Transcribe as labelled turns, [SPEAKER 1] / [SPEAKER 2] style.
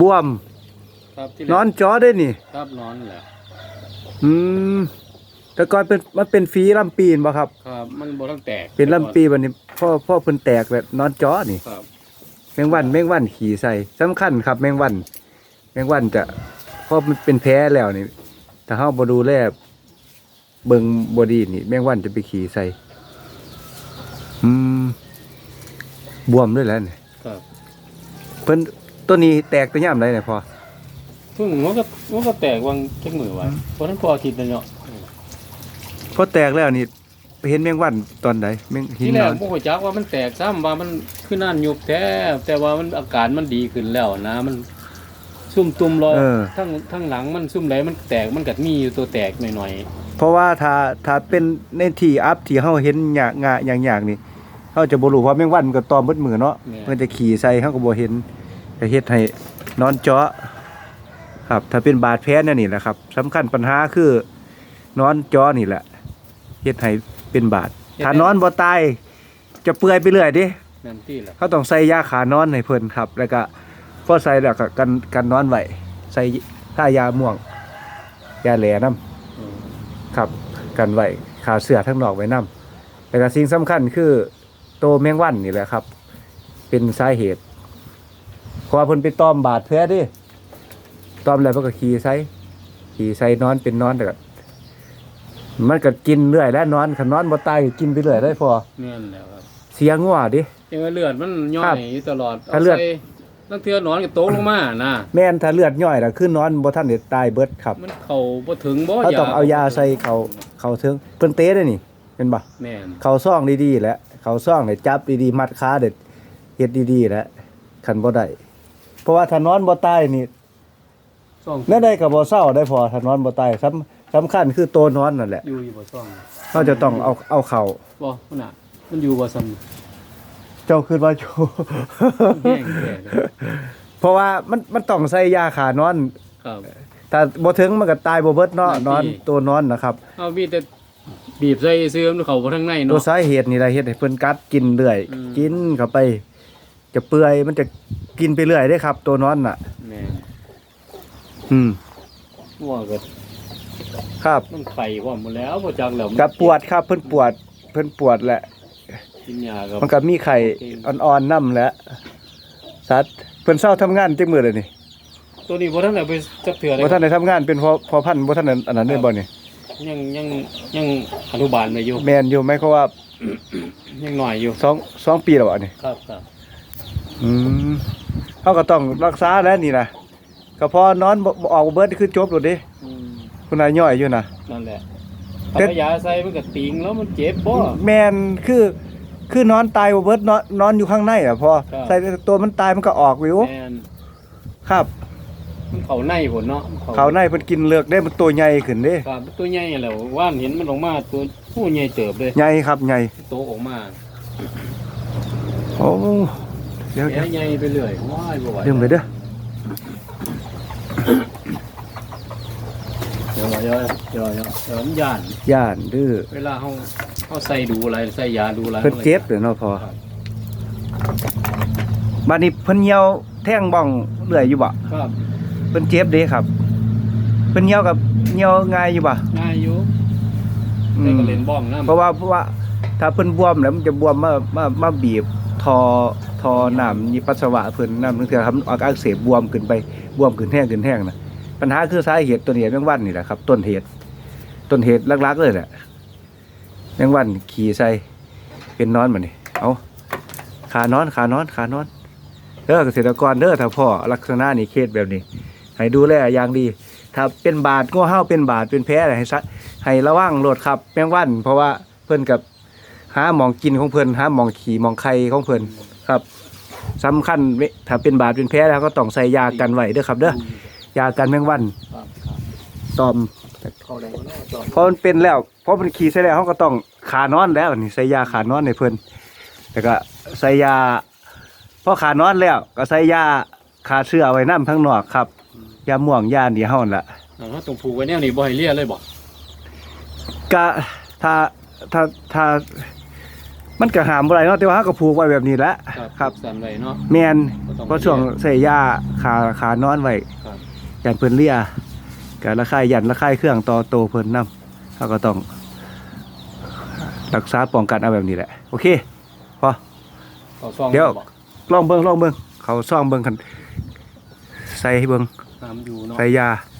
[SPEAKER 1] บวม
[SPEAKER 2] ครับที่
[SPEAKER 1] นอนจอได้นี่
[SPEAKER 2] ครับนอนนั่นแหละ
[SPEAKER 1] อืมแต่ก่อนเป็นมันเป็นฝีลำปีนบ่ครับ
[SPEAKER 2] ครับ มันบ่ต้องแตก
[SPEAKER 1] เป็นลำปีบัดนี้พ่อพ่อเพิ่นแตกแบบนอนจอนี่
[SPEAKER 2] ครับ
[SPEAKER 1] แมงวันแมงวันขี่ใส่สำคัญครับ แมงวัน แมงวันจะเพราะมันเป็นแพ้แล้วนี่ ถ้าเฮาบ่ดูแลเบิ่งบ่ดีนี่ แมงวันจะไปขี่ใส่อืมบวมด้วยแล้วนี่
[SPEAKER 2] ครับ
[SPEAKER 1] เพิ่น ตัวนี้แตกตัวยามใดเนี่ยพอ
[SPEAKER 2] เพิ่งมันก็มันก็แตกวางจักมือไว้เพราะนั้นพออาทิตย์แล้วเนาะ
[SPEAKER 1] พอแตกแล้วนี่ไปเห็นแมงวันตอนใดแมงหิน
[SPEAKER 2] ที่แร
[SPEAKER 1] น
[SPEAKER 2] ก
[SPEAKER 1] อน
[SPEAKER 2] บ่ฮู้จักว่ามันแตกซ้ำว่ามันคือนั่นยุบแท้แต่ว่ามันอาการมันดีขึ้นแล้วนะมันซุ่มตุ่มรอ
[SPEAKER 1] เออ
[SPEAKER 2] ทั้งทั้งหลังมันซุ่มไหลมันแตกมันก็มีอยู่ตัวแตกหน่อย
[SPEAKER 1] เพราะว่าถ้าถ้าเป็นในที่อัพที่เฮาเห็นหยากงะอย่างๆนี่เฮาจะบ่รู้ว่าแมงวันมันก็ตอมเบิดมือเนาะ
[SPEAKER 2] ๆเนี่ย
[SPEAKER 1] มันจะขี่ใส่เฮาก็บ่เห็น ก็เฮ็ดให้นอนเจาะครับถ้าเป็นบาดแผลเนี่ยนี่แหละครับสำคัญปัญหาคือนอนเจาะนี่แหละเฮ็ดให้เป็นบาดถ้านอนบ่ตายจะเปื่อยไปเรื่อยเดิ
[SPEAKER 2] นั่นที่แหละ
[SPEAKER 1] เขาต้องใส่ยาขานอนให้เพิ่นครับ แล้วก็พอใส่แล้วก็กันกันนอนไว้ใส่ท่ายาม่วง ยาแหลน้
[SPEAKER 2] อืมำ
[SPEAKER 1] ครับ กันไว้ขาเสื้อทั้งนอกไว้น้ำแล้วก็สิ่งสำคัญคือโตวแมงวันนี่แหละครับ เป็นสาเหตุ เพราะว่าเพิ่นไปตอมบาดแผลเดิตอมแล้วเพิ่นก็ขี่ใส่ขี่ใส่นอนเป็นนอนแต่ก็มันก็กินเรื่อยแล้วนอนคันนอนบ่ตายก็กินไปเรื่อยได้พอ
[SPEAKER 2] แม่นแล้วครับ
[SPEAKER 1] เสียงัวดิ
[SPEAKER 2] ยังว่าเลือดมันย่อ
[SPEAKER 1] ครั
[SPEAKER 2] ย
[SPEAKER 1] บ
[SPEAKER 2] อยู่ตลอด
[SPEAKER 1] ถ้าเลือด
[SPEAKER 2] ใส่ตั้งเทื่อนอนก็ตกลงมานะ
[SPEAKER 1] แม่นถ้าเลือดย่อยล่ะคือนอนบ่ทันได้ตายเบิดครับ
[SPEAKER 2] มันเข้าบ่ถึงบ่
[SPEAKER 1] เขาต้องเอายาใส่เขาเขาถึงเพิ่นเตะได้นี่เป็นบ่
[SPEAKER 2] แม่น
[SPEAKER 1] เขาซ่องดีๆแหล้วเขาซ่องให้จับดีๆมัดขาเด็ดเฮ็ดดีๆแหล้วคันบ่ได้ เพราะว่าถ้านอนบ่ตายนี่
[SPEAKER 2] ซ่อง
[SPEAKER 1] แน่ได้ก็บ่เศร้าได้พอถ้านอนบ่ตายสำสำคัญคือตัวนอนนั่นแหละ
[SPEAKER 2] อยู่อยู่บ่ซ่อง
[SPEAKER 1] เราจะต้องเอาเอาเข่า
[SPEAKER 2] บ่มันน่ะมันอยู่บ่ซ้ำ
[SPEAKER 1] เจ้าคิดว่าอยู่
[SPEAKER 2] แห้งแท้เลย
[SPEAKER 1] เพราะว่ามันมันต้องใส่ยาขานอน
[SPEAKER 2] ครับ
[SPEAKER 1] ถ้าบ่ถึงมันก็ตายบ่เบิดเนาะ
[SPEAKER 2] นั่น
[SPEAKER 1] น
[SPEAKER 2] สิ
[SPEAKER 1] อนตัวนอนนะครับ
[SPEAKER 2] เอามีแต่บีบใส่เสื้อมันเข้าบ่ทางใน
[SPEAKER 1] ตัว
[SPEAKER 2] เนาะ
[SPEAKER 1] สาเหตุนี่แหละเฮ็ดให้เพิ่นกัดกินเรื่อย
[SPEAKER 2] อืม
[SPEAKER 1] กินเข้าไป จะเปื่อยมันจะกินไปเรื่อยได้ครับ ตัวนอนน่ะ
[SPEAKER 2] แม่น
[SPEAKER 1] อืม
[SPEAKER 2] ว่าก็
[SPEAKER 1] ครับ
[SPEAKER 2] มันไข่พร้อมหมดแล้วบ่จักแล้ว
[SPEAKER 1] กับปวดครับเพิ่นปวด เพิ่นปวดแหละ
[SPEAKER 2] กินยาก็
[SPEAKER 1] มันก็มีไข่
[SPEAKER 2] โอเค
[SPEAKER 1] อ่อนๆนํแหละสัตว์เพิ่นเศร้าทำงานจักมื้อเลยนี่
[SPEAKER 2] ตัวนี้บ่ทันได้ไปจักเทื่อเลย
[SPEAKER 1] บ่ทันได้ทำงานเป็นพอพอพันธุ์บ่ทันได้อันนั้นได้บ่นี่
[SPEAKER 2] ยังยังยังอนุบาลมาอยู่
[SPEAKER 1] แม่นอยู่ไหมเขาว่า
[SPEAKER 2] ยังหน่อยอยู่
[SPEAKER 1] สองสองปีแล้วบ่นี่
[SPEAKER 2] ครับครับ
[SPEAKER 1] อืมเฮาก็ต้องรักษาแล้วนี่นะก็พอนอนบ่บ่ออกเบิดคือจบโลดเด้
[SPEAKER 2] อืม
[SPEAKER 1] คุณนายย่อยอยู่นะ
[SPEAKER 2] นั่นแหละ
[SPEAKER 1] แต่
[SPEAKER 2] เอายาใส่มันก็ติงแล้วมันเจ็บบ่
[SPEAKER 1] แมนคือคือนอนตายบ่เบิดนอนนอนอยู่ข้างในอะพอ
[SPEAKER 2] ครับ
[SPEAKER 1] ใส่ตัวมันตายมันก็ออกวิว
[SPEAKER 2] แม่น
[SPEAKER 1] ครับ
[SPEAKER 2] มันเข้าในพุ่นเนาะมั
[SPEAKER 1] เขาในเพิ่นกินเลือกได้มันตัวใหญ่ขึ้นเด้
[SPEAKER 2] ครับตัวใหญ่แหล้วว่านเห็นมันออกมาตัวผู้ใหญ่เติบเลย
[SPEAKER 1] ใหญ่ครับใหญ่
[SPEAKER 2] โตออกมา
[SPEAKER 1] โอ้ เดี๋ยว
[SPEAKER 2] แผ
[SPEAKER 1] เดี๋ยว
[SPEAKER 2] ลใหญ่ไปเรื่อยว้ายบ่ไหว
[SPEAKER 1] ดึงไปเด้อ
[SPEAKER 2] เดี๋ยวเดี๋ยวเดี๋ยวเดี๋ยวเดี๋ยวมันย่าน
[SPEAKER 1] ย่านดื้อ
[SPEAKER 2] เวลาเฮาเฮาใส่ดูอะไรใส่ยาดูอะไร
[SPEAKER 1] เพิ่นเจ็บเด้อเนาะพอ
[SPEAKER 2] ครับ
[SPEAKER 1] บัดนี้เพิ่นเหี่ยวแท่งบ้องเรื่อยอยู่บ่
[SPEAKER 2] ครับ
[SPEAKER 1] เพิ่นเจ็บเด้ครับเพิ่นเหี่ยวกับเหี่ยวง่ายอยู่บ่
[SPEAKER 2] ง่ายอยู่
[SPEAKER 1] อื
[SPEAKER 2] แต่
[SPEAKER 1] ม
[SPEAKER 2] ก็เล่นบ้องนำ
[SPEAKER 1] เพราะว่าเพราะว่าถ้าเพิ่นบวมแล้วมันจะบวมมามามาบีบ ทอทอน้ำนี่ปัสสาวะเพิ่นน้ำนึงเทื่อทำอักเสบบวมขึ้นไปบวมขึ้นแห้งขึ้นแห้งนะปัญหาคือสาเหตุตัวนี้แมงวันนี่แหละครับ ต้นเหตุต้นเหตุลักๆเลยแหละแมงวันขี่ใส่เป็นนอนมันนี่เอาขานอนขานอนขานอนเด้อเกษตรกรเด้อถ้าพ่อลักษณะนี่เคสแบบนี้ให้ดูแลอย่างดี ถ้าเป็นบาดก็เฮาเป็นบาดเป็นแผลอะไรให้ซะให้ระวังโหลดครับแมงวัน เพราะว่าเพิ่นกับ หาหมองกินของเพิ่นหาหมองขี่หมองไข่ของเพิ่นครับสำคัญเวถ้าเป็นบาดเป็นแผลแล้วก็ต้องใส่ยากันไว้เด้อครับเด้อยากันแมงวัน
[SPEAKER 2] ครับครับ
[SPEAKER 1] ตอม
[SPEAKER 2] เข้าได้บ่ได้จอด
[SPEAKER 1] พอมันเป็นแล้วพอมันขี่ใส่แล้วเขาก็ต้องขานอนแล้วนี่ใส่ยาขานอนให้เพิ่นแล้วก็ใส่ยาพอขานอนแล้ว ก็ใส่ยาขาเสื้อไว้น้ำทั้งนอกครับยาม่วงยานี่เฮานั่นล่ะ
[SPEAKER 2] เอาเฮาต้องผูกไว้แนวนี้บ่ให้เลียเลยบ่
[SPEAKER 1] ก็ถ้าถ้าถ้า มันก็หามบ่ได้เนาะแต่ว่าเราก็ผูกไว้แบบนี้แหละ
[SPEAKER 2] ครับ
[SPEAKER 1] ครับ
[SPEAKER 2] สั่นไว้เนาะ
[SPEAKER 1] แม่น
[SPEAKER 2] บ่ต้อง
[SPEAKER 1] เพราะช่วงใส่ยาขาขานอนไว้
[SPEAKER 2] ครับ
[SPEAKER 1] ยันเพิ่นเลียก็ระคายยันระคายเครื่องต่อโตเพิ่นนํเราก็ต้องรักษาป้องกันเอาแบบนี้แหละ โอเค พอ
[SPEAKER 2] เอาซอง
[SPEAKER 1] เดี๋ยว
[SPEAKER 2] บอก
[SPEAKER 1] ลองเบิ่งลองเบิ่งเขาซ่องเบิ่งกัน ใส่ให้เบิ่ง
[SPEAKER 2] น้ำอยู่เนาะ
[SPEAKER 1] ใส่ยา
[SPEAKER 2] ค